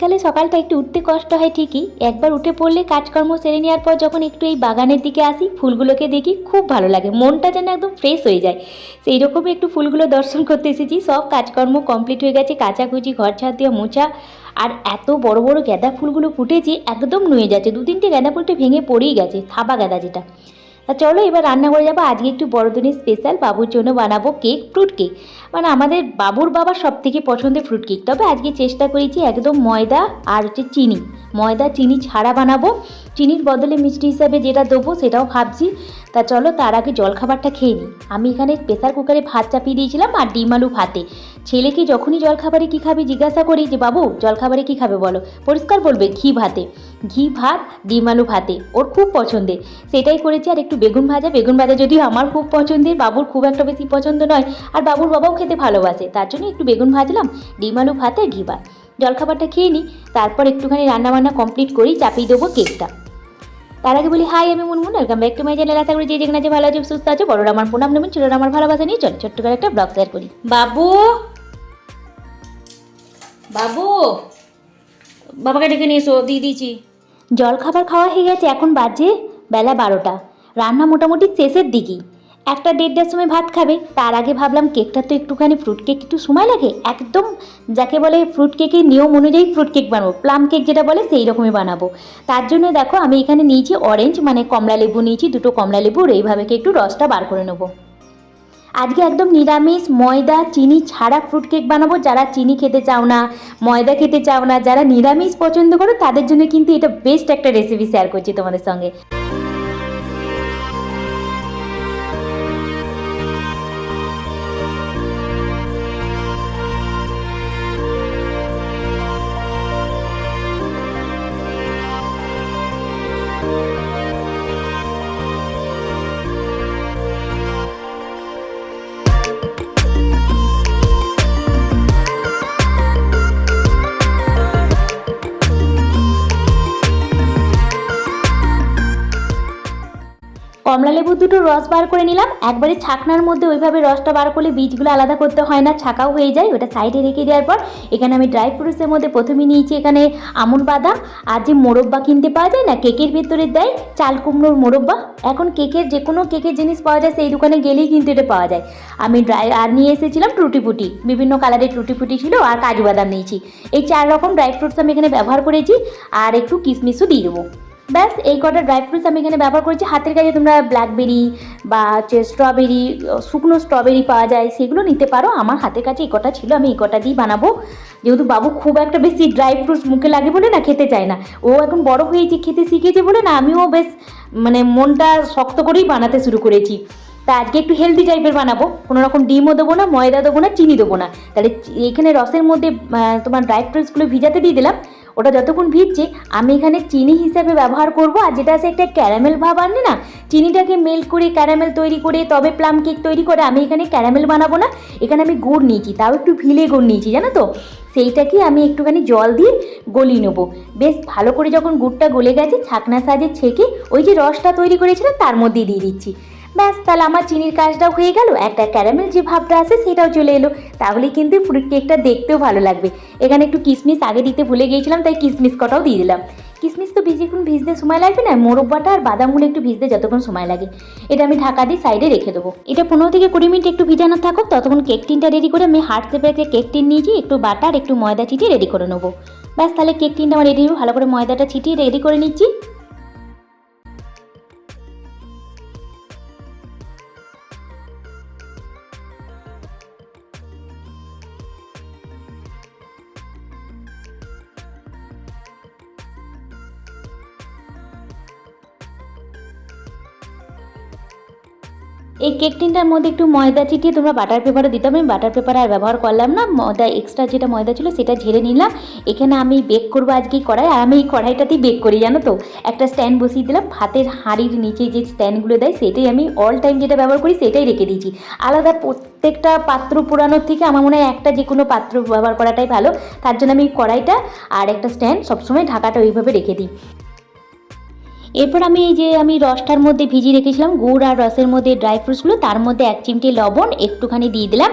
শীতকালে সকালটা একটু উঠতে কষ্ট হয় ঠিকই। একবার উঠে পড়লে কাজকর্ম সেরে নেওয়ার পর যখন একটু এই বাগানের দিকে আসি, ফুলগুলোকে দেখি খুব ভালো লাগে। মনটা যেন একদম ফ্রেশ হয়ে যায়। সেই রকমই একটু ফুলগুলো দর্শন করতে এসেছি। সব কাজকর্ম কমপ্লিট হয়ে গেছে। কাচাকুচি ঘর ছাদ দিয়ে মোছা। আর এত বড় বড় গাঁদা ফুলগুলো ফুটেছে, একদম নুয়ে যাচ্ছে। দু তিনটে গাঁদা ফুলটা ভেঙে পড়েই গেছে, থাবা গাঁদা যেটা। তা চলো এবার রান্না করে যাব। আজকে একটু বড়দিনের স্পেশাল বাবুর জন্য বানাবো কেক ফ্রুট কেক মানে আমাদের বাবুর বাবার সব থেকে পছন্দের ফ্রুট কেক তবে আজকে চেষ্টা করেছি একদম ময়দা আর হচ্ছে চিনি। ময়দা, চিনি ছাড়া বানাবো। চিনির বদলে মিষ্টি হিসাবে যেটা দেবো সেটাও ভাবছি। তা চলো তার আগে জলখাবারটা খেয়ে নিই। আমি এখানে প্রেসার কুকারে ভাত চাপিয়ে দিয়েছিলাম আর ডিম আলু ভাতে। ছেলেকে যখনই জলখাবারে কী খাবে জিজ্ঞাসা করি যে, বাবু, জলখাবারে কী খাবে বলো? পরিষ্কার বলবে, ঘি ভাতে। ঘি, ভাত, ডিম আলু ভাতে। ওর খুব পছন্দের। সেটাই করেছি আর একটু বেগুন ভাজা বেগুন ভাজা যদিও আমার খুব পছন্দের, বাবুর খুব একটা বেশি পছন্দ নয়, আর বাবুর বাবাও খেতে ভালোবাসে, তার জন্য একটু বেগুন ভাজলাম, ডিম আলু ভাত, ঘি ভাত। জলখাবারটা খেয়ে নিই, তারপর একটুখানি রান্নাবান্না কমপ্লিট করেই চাপিয়ে দেবো কেকটা তার আগে বলি, হাই, আমি Munmun welcome back to my channel আশা করি যে যেখানে আছে ভালো আছে, সুস্থ আছে, বড়রা আমার প্রণাম নেবেন, ছোটরা আমার ভালোবাসা নিয়ে চল, ছোট্ট করে একটা ব্লগ শেয়ার করি। বাবু! বাবু! বাবাকে ডেকে নিয়ে এসো দিয়ে দিয়েছি জল খাবার খাওয়া হয়ে গেছে, এখন বাজে বেলা বারোটা। রান্না মোটামুটি শেষের দিকেই। একটা দেড়টার সময় ভাত খাবে, তার আগে ভাবলাম কেকটা তো একটুখানি ফ্রুট কেক একটু সময় লাগে। একদম যাকে বলে ফ্রুট কেকের নিয়ম অনুযায়ী ফ্রুট কেক বানাবো প্লাম কেক যেটা বলে সেই রকমই বানাবো। তার জন্য দেখো আমি এখানে নিয়েছি অরেঞ্জ মানে কমলা লেবু নিয়েছি, দুটো কমলা লেবুর এইভাবে একটু রসটা বার করে নেব। আজকে একদম নিরামিষ, ময়দা, চিনি ছাড়া ফ্রুট কেক বানাবো। যারা চিনি খেতে চাও না, ময়দা খেতে চাও না, যারা নিরামিষ পছন্দ করো, তাদের জন্য কিন্তু এটা বেস্ট একটা রেসিপি শেয়ার করছি তোমাদের সঙ্গে। কমলা লেবু দুটো রস বার করে নিলাম। একবারে ছাকনার মধ্যে ওইভাবে রসটা বার করলে বীজগুলো আলাদা করতে হয় না, ছাকাও হয়ে যায়। ওটা সাইডে রেখে দেওয়ার পর এখানে আমি ড্রাই ফ্রুটসের মধ্যে প্রথমে নিয়েছি এখানে আমন বাদাম। আর যে মোরব্বা কিনতে পাওয়া যায় না, কেকের ভেতরে দেয় চাল কুমড়োর মোরব্বা। এখন কেকের যে কোনো কেকের জিনিস পাওয়া যায়, সেই দোকানে গেলেই কিন্তু এটা পাওয়া যায়। আমি ড্রাই, আর নিয়ে এসেছিলাম টুটি ফুটি বিভিন্ন কালারের টুটি ফুটি ছিল আর কাজু বাদাম নিয়েছি। এই চার রকম ড্রাই ফ্রুটস আমি এখানে ব্যবহার করেছি। আর একটু কিশমিশও দিয়ে দেবো। ব্যাস, এই কটা ড্রাই ফ্রুটস আমি এখানে ব্যবহার করেছি। হাতের কাছে তোমরা ব্ল্যাকবেরি বা হচ্ছে স্ট্রবেরি শুকনো স্ট্রবেরি পাওয়া যায়, সেগুলো নিতে পারো। আমার হাতের কাছে এই কটা ছিল, আমি এই কটা দিয়ে বানাবো। যেহেতু বাবু খুব একটা বেশি ড্রাই ফ্রুটস মুখে লাগে বলে না, খেতে চায় না। ও এখন বড় হয়েছে খেতে শিখেছে বলে না, আমিও বেশ মানে মনটা শক্ত করেই বানাতে শুরু করেছি। তা আজকে একটু হেলদি টাইপের বানাবো। কোনো রকম ডিমও দেবো না, ময়দা দেবো না, চিনি দেবো না। তাহলে এখানে রসের মধ্যে তোমার ড্রাই ফ্রুটসগুলো ভিজাতে দিয়ে দিলাম। ওটা যতক্ষণ ভিজছে, আমি এখানে চিনি হিসাবে ব্যবহার করব, আর যেটা আছে একটা ক্যারামেল ভাব আনে না, চিনিটাকে মেল্ট করে ক্যারামেল তৈরি করে, তবে প্লাম কেক তৈরি করে আমি এখানে ক্যারামেল বানাবো না। এখানে আমি গুড় নিয়েছি, তাও একটু ভিলে গুড় নিয়েছি, জানো তো? সেইটাকে আমি একটুখানি জল দিয়ে গলিয়ে নেব। বেশ ভালো করে যখন গুড়টা গলে গেছে, ছাকনা সাজে ছেঁকে ওই যে রসটা তৈরি করেছিলাম, তার মধ্যে দিয়ে দিচ্ছি। ব্যাস, তাহলে আমার চিনির কাজটাও হয়ে গেল, একটা ক্যারামেল যে ভাবটা আছে, সেটাও চলে এলো। তাহলে কিন্তু ফ্রুট কেকটা দেখতেও ভালো লাগবে। এখানে একটু কিশমিশ আগে দিতে ভুলে গিয়েছিলাম, তাই কিশমিশ কটাও দিয়ে দিলাম। কিশমিশ তো বেশিক্ষণ ভিজতে সময় লাগবে না মোরব্বাটা আর বাদামগুলো একটু ভিজতে যতক্ষণ সময় লাগে। এটা আমি ঢাকা দিয়ে সাইডে রেখে দেবো। এটা পনেরো থেকে কুড়ি মিনিট একটু ভিজানো থাকুক, ততক্ষণ কেক টিনটা রেডি করে আমি হার্ট শেপে একটা কেক টিন নিয়েছি একটু বাটার, একটু ময়দা ছিটিয়ে রেডি করে নেব। ব্যাস, তাহলে কেক টিনটা আমার রেডি ভালো করে ময়দাটা ছিটিয়ে রেডি করে নিচ্ছি। এই কেক টিনটার মধ্যে একটু ময়দা চিটিয়ে তোমরা বাটার পেপারও দিতে আমি বাটার পেপার আর ব্যবহার করলাম না। ময়দা এক্সট্রা যেটা ময়দা ছিল সেটা ঝেড়ে নিলাম। এখানে আমি বেক করব আজকে কড়াই। আর আমি এই কড়াইটাতেই বেক করি, জানো তো? একটা স্ট্যান্ড বসিয়ে দিলাম। ভাতের হাঁড়ির নিচে যে স্ট্যান্ডগুলো দেয়, সেটাই আমি অল টাইম যেটা ব্যবহার করি, সেটাই রেখে দিয়েছি। আলাদা প্রত্যেকটা পাত্র পুরানোর থেকে আমার মনে হয় একটা যে কোনো পাত্র ব্যবহার করাটাই ভালো। তার জন্য আমি কড়াইটা আর একটা স্ট্যান্ড সবসময় ঢাকাটা ওইভাবে রেখে দিই। এরপর আমি এই যে আমি রসটার মধ্যে ভিজিয়ে রেখেছিলাম, গুড় আর রসের মধ্যে ড্রাই ফ্রুটসগুলো তার মধ্যে এক চিমটি লবণ, একটুখানি দিয়ে দিলাম।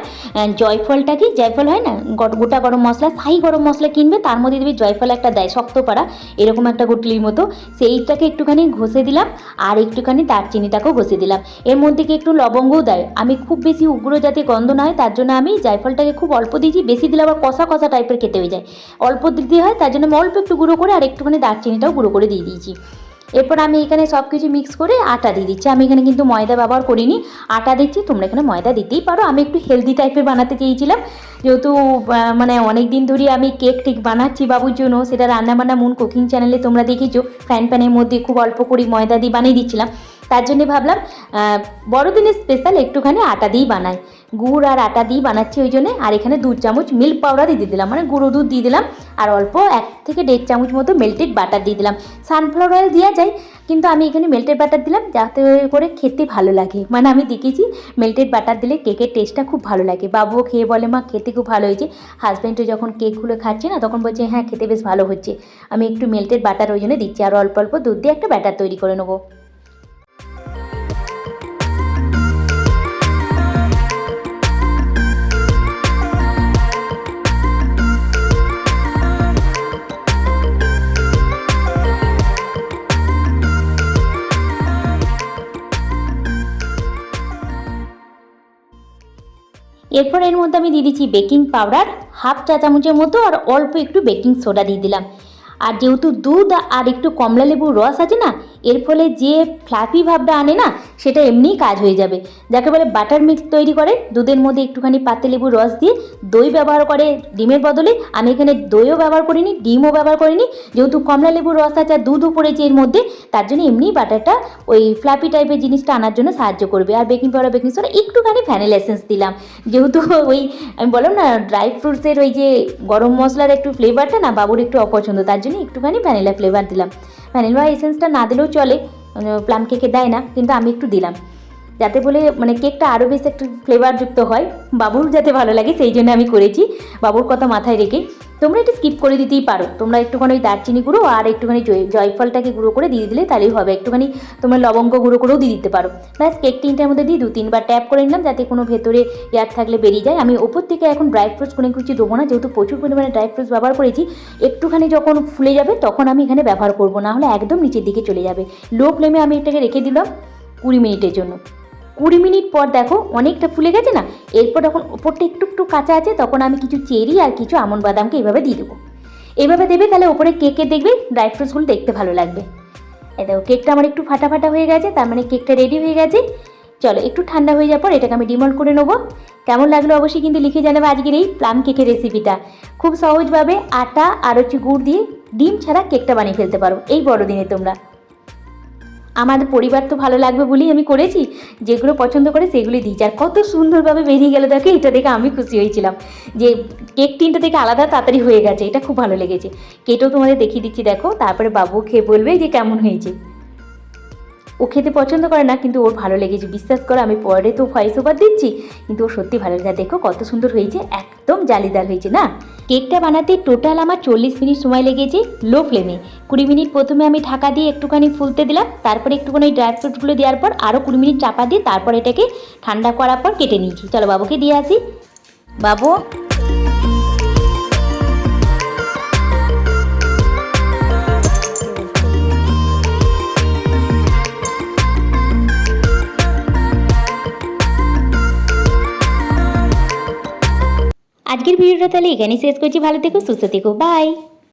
জয়ফলটা কি? জয়ফল হয় না? গোটা গরম মশলা সাই গরম মশলা কিনবে, তার মধ্যে দেবে জয়ফল একটা দেয় শক্ত পাড়া এরকম একটা গুটলির মতো। সেইটাকে একটুখানি ঘষে দিলাম, আর একটুখানি দারচিনিটাকেও ঘষে দিলাম। এর মধ্যে কি একটু লবঙ্গও দেয়? আমি খুব বেশি উগ্র যাতে গন্ধ না হয়, তার জন্য আমি জায়ফলটাকে খুব অল্প দিয়েছি, বেশি দিলে আবার কষা কষা টাইপের খেতে হয়ে যায়। অল্প দিতে হয়, তার জন্য আমি অল্প একটু গুঁড়ো করে আর একটুখানি দারচিনিটাও গুঁড়ো করে দিয়ে দিয়েছি। এরপর আমি এখানে সব কিছু মিক্স করে আটা দিয়ে দিচ্ছি। আমি এখানে কিন্তু ময়দা ব্যবহার করিনি। আটা দিচ্ছি, তোমরা এখানে ময়দা দিতেই পারো। আমি একটু হেলদি টাইপের বানাতে চেয়েছিলাম। যেহেতু মানে অনেক দিন ধরে আমি কেক টেক বানাচ্ছি বাবুর জন্য, সেটা রান্নাবান্না মুন কুকিং চ্যানেলে তোমরা দেখেছ। ফ্যান প্যানের মধ্যে খুব অল্প করে ময়দা দিয়ে বানিয়ে দিচ্ছিলাম। তার জন্যে ভাবলাম বড়দিনের স্পেশাল একটুখানি আটা দিয়েই বানাই। গুড় আর আটা দিয়ে বানাচ্ছি ওই জন্যে। আর এখানে দু চামচ মিল্ক পাউডার দিয়ে দিলাম। মানে গুঁড়ো দুধ দিয়ে দিলাম। আর অল্প এক থেকে দেড় চামচ মতো মেল্টেড বাটার দিয়ে দিলাম। সানফ্লাওয়ার অয়েল দেওয়া যায়, কিন্তু আমি এখানে মেল্টেড বাটার দিলাম যাতে করে খেতে ভালো লাগে। মানে আমি দেখেছি মেল্টেড বাটার দিলে কেকের টেস্টটা খুব ভালো লাগে। বাবুও খেয়ে বলে, মা, খেতে খুব ভালো হয়েছে। হাজব্যান্ডও যখন কেকগুলো খাচ্ছে না, তখন বলছে হ্যাঁ খেতে বেশ ভালো হচ্ছে। আমি একটু মেল্টেড বাটার ওই জন্য দিচ্ছি। আর অল্প অল্প দুধ দিয়ে একটা ব্যাটার তৈরি করে নেব। এরপর এর মধ্যে আমি দিয়ে দিচ্ছি বেকিং পাউডার, হাফ চা চামচের মতো আর অল্প একটু বেকিং সোডা দিয়ে দিলাম। আর যেহেতু দুধ আর একটু কমলা লেবুর রস আছে না এর ফলে যে ফ্লাফি ভাবটা আনে না, সেটা এমনিই কাজ হয়ে যাবে। যাকে বলে বাটার মিল্ক তৈরি করে, দুধের মধ্যে একটুখানি পাতে লেবুর রস দিয়ে দই ব্যবহার করে ডিমের বদলে। আমি এখানে দইও ব্যবহার করিনি, ডিমও ব্যবহার করিনি। যেহেতু কমলা লেবুর রস আছে আর দুধও পড়েছে এর মধ্যে, তার জন্য এমনিই বাটারটা ওই ফ্লাফি টাইপের জিনিসটা আনার জন্য সাহায্য করবে। আর বেকিং পাউডার বেকিং সোডা একটুখানি ভ্যানিলা এসেন্স দিলাম। যেহেতু ওই আমি বললাম না ড্রাই ফ্রুটসের ওই যে গরম মশলার একটু ফ্লেভারটা না, বাবুর একটু অপছন্দ, তার জন্য একটুখানি ভ্যানিলা ফ্লেভার দিলাম। ভ্যানিলা এসেন্সটা না দিলেও চলে প্লাম কেকে দেয় না কিন্তু আমি একটু দিলাম। যাতে বলে মানে কেকটা আরও বেশি একটু ফ্লেভারযুক্ত হয়। বাবুর যাতে ভালো লাগে, সেই জন্য আমি করেছি। বাবুর কথা মাথায় রেখে। তোমরা এটা স্কিপ করে দিতেই পারো। তোমরা একটুখানি ওই দারচিনি গুঁড়ো আর একটুখানি জয়, জয়ফলটাকে গুঁড়ো করে দিয়ে দিলে তাহলেই হবে। একটুখানি তোমরা লবঙ্গ গুঁড়ো করেও দিয়ে দিতে পারো। ব্যাস, কেক টিনটার মধ্যে দিয়ে দু তিনবার ট্যাপ করে নিলাম যাতে কোনো ভেতরে এয়ার থাকলে বেরিয়ে যায়। আমি ওপর থেকে এখন ড্রাই ফ্রুটস কোনো কিছু দেবো না। যেহেতু প্রচুর পরিমাণে ড্রাই ফ্রুটস ব্যবহার করেছি, একটুখানি যখন ফুলে যাবে তখন আমি এখানে ব্যবহার করব। না হলে একদম নিচের দিকে চলে যাবে। লো ফ্লেমে আমি এটাকে রেখে দিলাম কুড়ি মিনিটের জন্য। কুড়ি মিনিট পর দেখো অনেকটা ফুলে গেছে না? এরপর যখন ওপরটা একটু একটু কাঁচা আছে, তখন আমি কিছু চেরি আর কিছু আমন্ড বাদামকে এভাবে দিয়ে দেবো। এভাবে দেবে তাহলে ওপরে কেকে দেখবে ড্রাই ফ্রুটসগুলো দেখতে ভালো লাগবে। এই দেখো কেকটা আমার একটু ফাটা ফাটা হয়ে গেছে, তার মানে কেকটা রেডি হয়ে গেছে। চলো, একটু ঠান্ডা হয়ে যাওয়ার পর এটাকে আমি ডিমল্ট করে নেব। কেমন লাগল অবশ্যই কিন্তু লিখে জানাবে আজকের এই প্লাম কেকের রেসিপিটা খুব সহজভাবে আটা আর হচ্ছে গুড় দিয়ে ডিম ছাড়া কেকটা বানিয়ে ফেলতে পারো। এই বড়দিনে তোমরা। আমাদের পরিবার তো ভালো লাগবে বলেই আমি করেছি। যেগুলো পছন্দ করে সেগুলি দিয়েছি। আর কত সুন্দরভাবে বেরিয়ে গেল দেখে, এটা দেখে আমি খুশি হয়েছিলাম। যে কেক টিনটা থেকে আলাদা তাড়াতাড়ি হয়ে গেছে, এটা খুব ভালো লেগেছে। কেটেও তোমাদের দেখিয়ে দিচ্ছি, দেখো। তারপরে বাবু খেয়ে বলবে যে কেমন হয়েছে। ও খেতে পছন্দ করে না, কিন্তু ওর ভালো লেগেছে। বিশ্বাস করো, আমি পরে তো ভয়েস ওভার দিচ্ছি, কিন্তু ও সত্যি ভালো লেগেছে। দেখো কত সুন্দর হয়েছে, একদম জালিদার হয়েছে না? কেকটা বানাতে টোটাল আমার চল্লিশ মিনিট সময় লেগেছে, লো ফ্লেমে। কুড়ি মিনিট প্রথমে আমি ঢাকা দিয়ে একটুখানি ফুলতে দিলাম, তারপরে একটুখানি ড্রাই ফ্রুটগুলো দেওয়ার পর আরও কুড়ি মিনিট চাপা দিয়ে তারপর এটাকে ঠান্ডা করার পর কেটে নিয়েছি। চলো বাবুকে দিয়ে আসি। বাবু ভিডিওটা তাহলে এখানেই শেষ করছি। ভালো থেকো সুস্থ থেকো। বাই